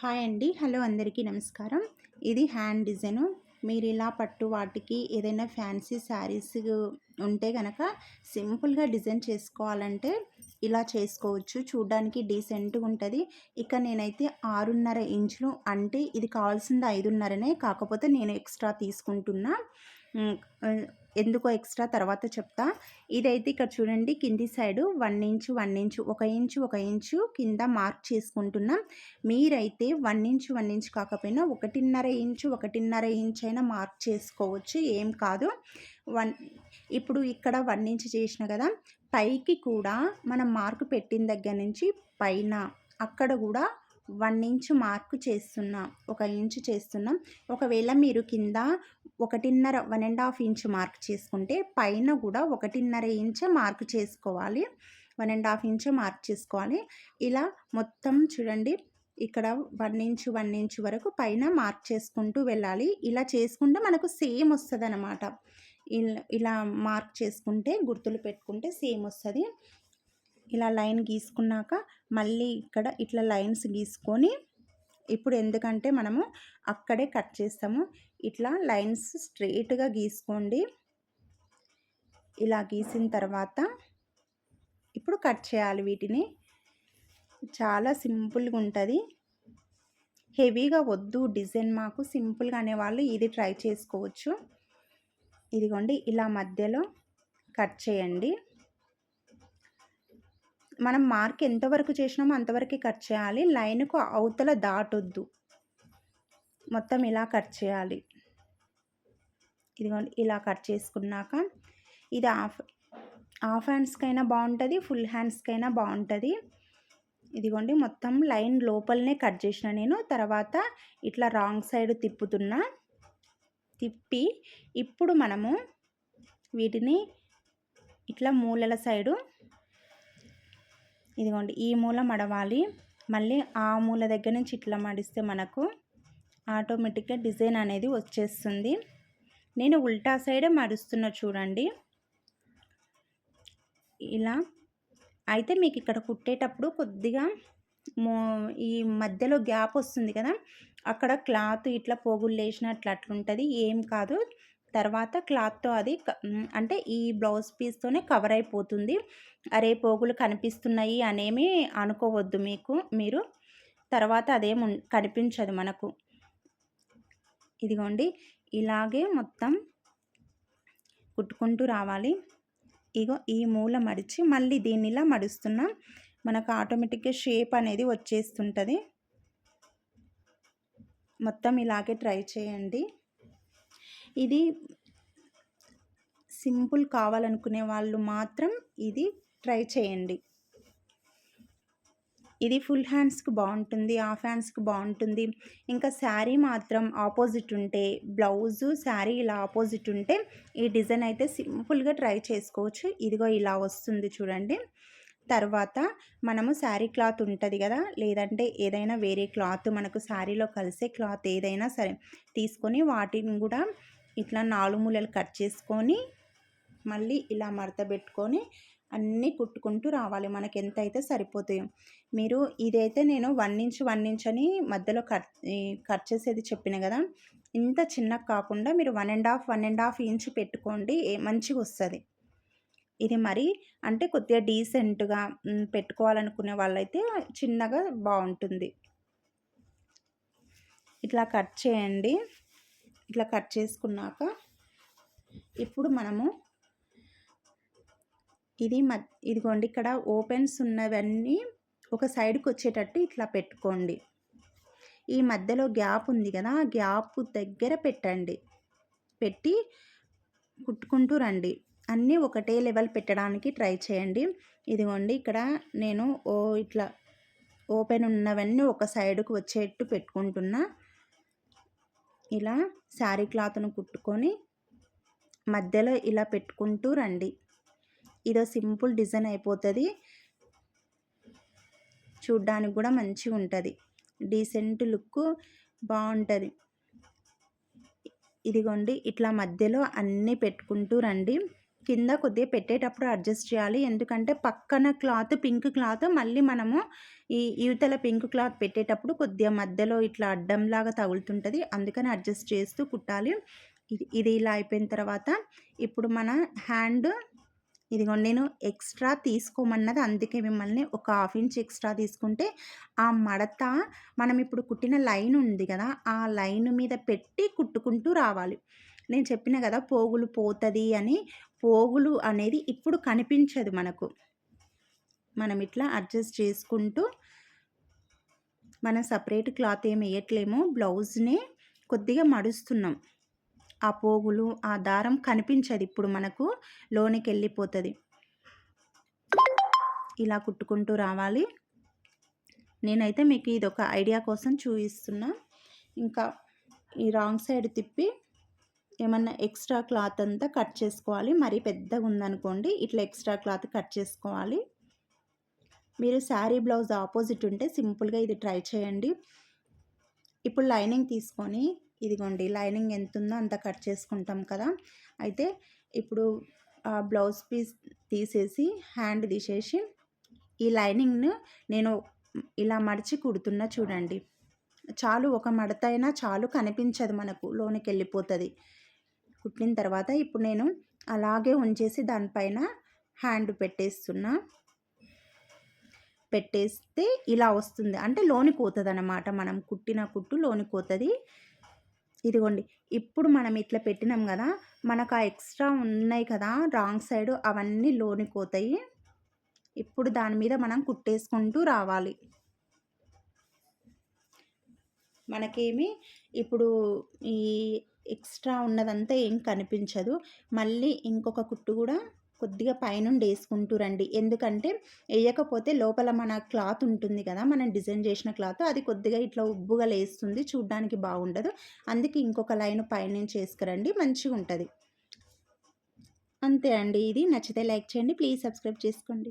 Hi అండి. Hello అందరికీ నమస్కారం. ఇది హ్యాండ్ డిజైను. మీరు ఇలా పట్టు వాటికి ఏదైనా ఫ్యాన్సీ శారీస్ ఉంటే కనుక సింపుల్గా డిజైన్ చేసుకోవాలంటే ఇలా చేసుకోవచ్చు. చూడ్డానికి డీసెంట్గా ఉంటుంది. ఇక నేనైతే ఆరున్నర ఇంచులు అంటే ఇది కావాల్సింది ఐదున్నరనే. కాకపోతే నేను ఎక్స్ట్రా తీసుకుంటున్నా. ఎందుకో ఎక్స్ట్రా తర్వాత చెప్తా. ఇదైతే ఇక్కడ చూడండి కింది side one inch one inch ఒక ఇంచు ఒక ఇంచు కింద మార్క్ చేసుకుంటున్నాం. మీరైతే వన్ ఇంచు వన్ ఇంచు కాకపోయినా ఒకటిన్నర ఇంచు ఒకటిన్నర ఇంచు అయినా మార్క్ చేసుకోవచ్చు. ఏం కాదు. వన్ ఇప్పుడు ఇక్కడ వన్ ఇంచు చేసిన కదా పైకి కూడా మనం మార్క్ పెట్టిన దగ్గర నుంచి పైన అక్కడ కూడా వన్ ఇంచ్ మార్క్ చేస్తున్నాం ఒక ఇంచు చేస్తున్నాం. ఒకవేళ మీరు కింద ఒకటిన్నర one and half inch mark చేసుకుంటే పైన కూడా ఒకటిన్నర ఇంచ్ మార్క్ చేసుకోవాలి. One and half inch mark చేసుకోవాలి. ఇలా మొత్తం చూడండి ఇక్కడ వన్ ఇంచ్ వన్ ఇంచ్ వరకు పైన మార్క్ చేసుకుంటూ వెళ్ళాలి. ఇలా చేసుకుంటే మనకు సేమ్ వస్తుంది అనమాట ఇలా మార్క్ చేసుకుంటే గుర్తులు పెట్టుకుంటే సేమ్ వస్తుంది. ఇలా లైన్ గీసుకున్నాక మళ్ళీ ఇక్కడ ఇట్లా లైన్స్ గీసుకొని ఇప్పుడు ఎందుకంటే మనము అక్కడే కట్ చేస్తాము. ఇట్లా లైన్స్ స్ట్రెయిట్గా గీసుకోండి. ఇలా గీసిన తర్వాత ఇప్పుడు కట్ చేయాలి వీటిని. చాలా సింపుల్గా ఉంటుంది. హెవీగా వద్దు డిజైన్ మాకు సింపుల్గా అనేవాళ్ళు ఇది ట్రై చేసుకోవచ్చు. ఇదిగోండి ఇలా మధ్యలో కట్ చేయండి. మనం మార్క్ ఎంతవరకు చేసినామో అంతవరకు కట్ చేయాలి. లైన్కు అవతల దాటొద్దు. మొత్తం ఇలా కట్ చేయాలి. ఇదిగోండి ఇలా కట్ చేసుకున్నాక ఇది హాఫ్ హాఫ్ హ్యాండ్స్కైనా బాగుంటుంది ఫుల్ హ్యాండ్స్కైనా బాగుంటుంది. ఇదిగోండి మొత్తం లైన్ లోపలనే కట్ చేసిన నేను. తర్వాత ఇట్లా రాంగ్ సైడ్ తిప్పుతున్నా తిప్పి ఇప్పుడు మనము వీటిని ఇట్లా మూలల సైడు ఇదిగోండి ఈ మూల మడవాలి. మళ్ళీ ఆ మూల దగ్గర నుంచి ఇట్లా మడిస్తే మనకు ఆటోమేటిక్గా డిజైన్ అనేది వచ్చేస్తుంది. నేను ఉల్టా సైడే మడుస్తున్నా చూడండి. ఇలా అయితే మీకు ఇక్కడ కుట్టేటప్పుడు కొద్దిగా ఈ మధ్యలో గ్యాప్ వస్తుంది కదా అక్కడ క్లాత్ ఇట్లా పోగులు వేసినట్లు అట్లుంటుంది. ఏం కాదు. తర్వాత క్లాత్తో అది అంటే ఈ బ్లౌజ్ పీస్తోనే కవర్ అయిపోతుంది. అరే పోగులు కనిపిస్తున్నాయి అనేమి అనుకోవద్దు మీకు మీరు. తర్వాత అదేం కనిపించదు మనకు. ఇదిగోండి ఇలాగే మొత్తం కుట్టుకుంటూ రావాలి. ఇగో ఈ మూల మడిచి మళ్ళీ దీనిలా మడుస్తున్నాం మనకు ఆటోమేటిక్గా షేప్ అనేది వచ్చేస్తుంటుంది. మొత్తం ఇలాగే ట్రై చేయండి. ఇది సింపుల్ కావాలనుకునే వాళ్ళు మాత్రం ఇది ట్రై చేయండి. ఇది ఫుల్ హ్యాండ్స్కి బాగుంటుంది హాఫ్ హ్యాండ్స్కి బాగుంటుంది. ఇంకా శారీ మాత్రం ఆపోజిట్ ఉంటే బ్లౌజు శారీ ఇలా ఆపోజిట్ ఉంటే ఈ డిజైన్ అయితే సింపుల్గా ట్రై చేసుకోవచ్చు. ఇదిగో ఇలా వస్తుంది చూడండి. తర్వాత మనము శారీ క్లాత్ ఉంటుంది కదా లేదంటే ఏదైనా వేరే క్లాత్ మనకు శారీలో కలిసే క్లాత్ ఏదైనా సరే తీసుకొని వాటిని కూడా ఇట్లా నాలుగు మూలలు కట్ చేసుకొని మళ్ళీ ఇలా మడత పెట్టుకొని అన్నీ కుట్టుకుంటూ రావాలి. మనకి ఎంత అయితే సరిపోతాయో. మీరు ఇదైతే నేను వన్ ఇంచ్ వన్ ఇంచ్ అని మధ్యలో కట్ కట్ చేసేది చెప్పిన కదా. ఇంత చిన్నగా కాకుండా మీరు one and half one and half inch పెట్టుకోండి మంచిగా వస్తుంది. ఇది మరి అంటే కొద్దిగా డీసెంట్గా పెట్టుకోవాలనుకునే వాళ్ళైతే చిన్నగా బాగుంటుంది. ఇట్లా కట్ చేయండి. ఇట్లా కట్ చేసుకున్నాక ఇప్పుడు మనము ఇది మ ఇదిగోండి ఇక్కడ ఓపెన్స్ ఉన్నవన్నీ ఒక సైడ్కి వచ్చేటట్టు ఇట్లా పెట్టుకోండి. ఈ మధ్యలో గ్యాప్ ఉంది కదా ఆ గ్యాప్ దగ్గర పెట్టండి. పెట్టి కుట్టుకుంటూ రండి. అన్నీ ఒకటే లెవెల్ పెట్టడానికి ట్రై చేయండి. ఇదిగోండి ఇక్కడ నేను ఓ ఇట్లా ఓపెన్ ఉన్నవన్నీ ఒక సైడ్కు వచ్చేట్టు పెట్టుకుంటున్నా. ఇలా శారీ క్లాత్ను కుట్టుకొని మధ్యలో ఇలా పెట్టుకుంటూ రండి. ఇదో సింపుల్ డిజైన్ అయిపోతుంది. చూడ్డానికి కూడా మంచిగా ఉంటుంది. డీసెంట్ లుక్ బాగుంటుంది. ఇదిగోండి ఇట్లా మధ్యలో అన్నీ పెట్టుకుంటూ రండి. కింద కొద్దిగా పెట్టేటప్పుడు అడ్జస్ట్ చేయాలి. ఎందుకంటే పక్కన క్లాత్ పింక్ క్లాత్ మళ్ళీ మనము ఈ యువతల పింక్ క్లాత్ పెట్టేటప్పుడు కొద్దిగా మధ్యలో ఇట్లా అడ్డంలాగా తగులుతుంటుంది. అందుకని అడ్జస్ట్ చేస్తూ కుట్టాలి. ఇది ఇది ఇలా అయిపోయిన తర్వాత ఇప్పుడు మన హ్యాండ్ ఇదిగో నేను ఎక్స్ట్రా తీసుకోమన్నది అందుకే మిమ్మల్ని ఒక హాఫ్ ఇంచ్ ఎక్స్ట్రా తీసుకుంటే ఆ మడత మనం ఇప్పుడు కుట్టిన లైన్ ఉంది కదా ఆ లైన్ మీద పెట్టి కుట్టుకుంటూ రావాలి. నేను చెప్పిన కదా పోగులు పోతుంది అని పోగులు అనేది ఇప్పుడు కనిపించదు మనకు. మనం ఇట్లా అడ్జస్ట్ చేసుకుంటూ మనం సపరేట్ క్లాత్ ఏమి వేయట్లేము. బ్లౌజ్ని కొద్దిగా మడుస్తున్నాం. ఆ పోగులు ఆ దారం కనిపించదు ఇప్పుడు మనకు. లోనికి వెళ్ళిపోతుంది. ఇలా కుట్టుకుంటూ రావాలి. నేనైతే మీకు ఇది ఒక ఐడియా కోసం చూపిస్తున్నా. ఇంకా ఈ రాంగ్ సైడ్ తిప్పి ఏమన్నా ఎక్స్ట్రా క్లాత్ అంతా కట్ చేసుకోవాలి. మరీ పెద్దగా ఉందనుకోండి ఇట్లా ఎక్స్ట్రా క్లాత్ కట్ చేసుకోవాలి. మీరు శారీ బ్లౌజ్ ఆపోజిట్ ఉంటే సింపుల్గా ఇది ట్రై చేయండి. ఇప్పుడు లైనింగ్ తీసుకొని ఇదిగోండి లైనింగ్ ఎంత ఉందో అంత కట్ చేసుకుంటాం కదా. అయితే ఇప్పుడు ఆ బ్లౌజ్ పీస్ తీసేసి హ్యాండ్ తీసేసి ఈ లైనింగ్ను నేను ఇలా మడిచి కుడుతున్నా చూడండి. చాలు ఒక మడత అయినా చాలు కనిపించదు మనకు లోనికి వెళ్ళిపోతుంది. కుట్టిన తర్వాత ఇప్పుడు నేను అలాగే ఉంచేసి దానిపైన హ్యాండ్ పెట్టేస్తున్నా. పెట్టేస్తే ఇలా వస్తుంది. అంటే లోని పోతుంది అనమాట మనం కుట్టిన కుట్టు లోని కోతుంది ఇదిగోండి. ఇప్పుడు మనం ఇట్లా పెట్టినాం కదా మనకు ఆ ఎక్స్ట్రా ఉన్నాయి కదా రాంగ్ సైడ్ అవన్నీ లోని పోతాయి. ఇప్పుడు దాని మీద మనం కుట్టేసుకుంటూ రావాలి. మనకేమి? ఇప్పుడు ఈ ఎక్స్ట్రా ఉన్నదంతా ఏం కనిపించదు. మళ్ళీ ఇంకొక కుట్టు కూడా కొద్దిగా పైనుండి వేసుకుంటూ రండి. ఎందుకంటే వేయకపోతే లోపల మన క్లాత్ ఉంటుంది కదా మనం డిజైన్ చేసిన క్లాత్ అది కొద్దిగా ఇట్లా ఉబ్బుగా లేస్తుంది చూడ్డానికి బాగుండదు. అందుకే ఇంకొక లైన్ పైనుంచి వేసుకురండి మంచిగా ఉంటుంది అంతే అండి. ఇది నచ్చితే లైక్ చేయండి ప్లీజ్ సబ్స్క్రైబ్ చేసుకోండి.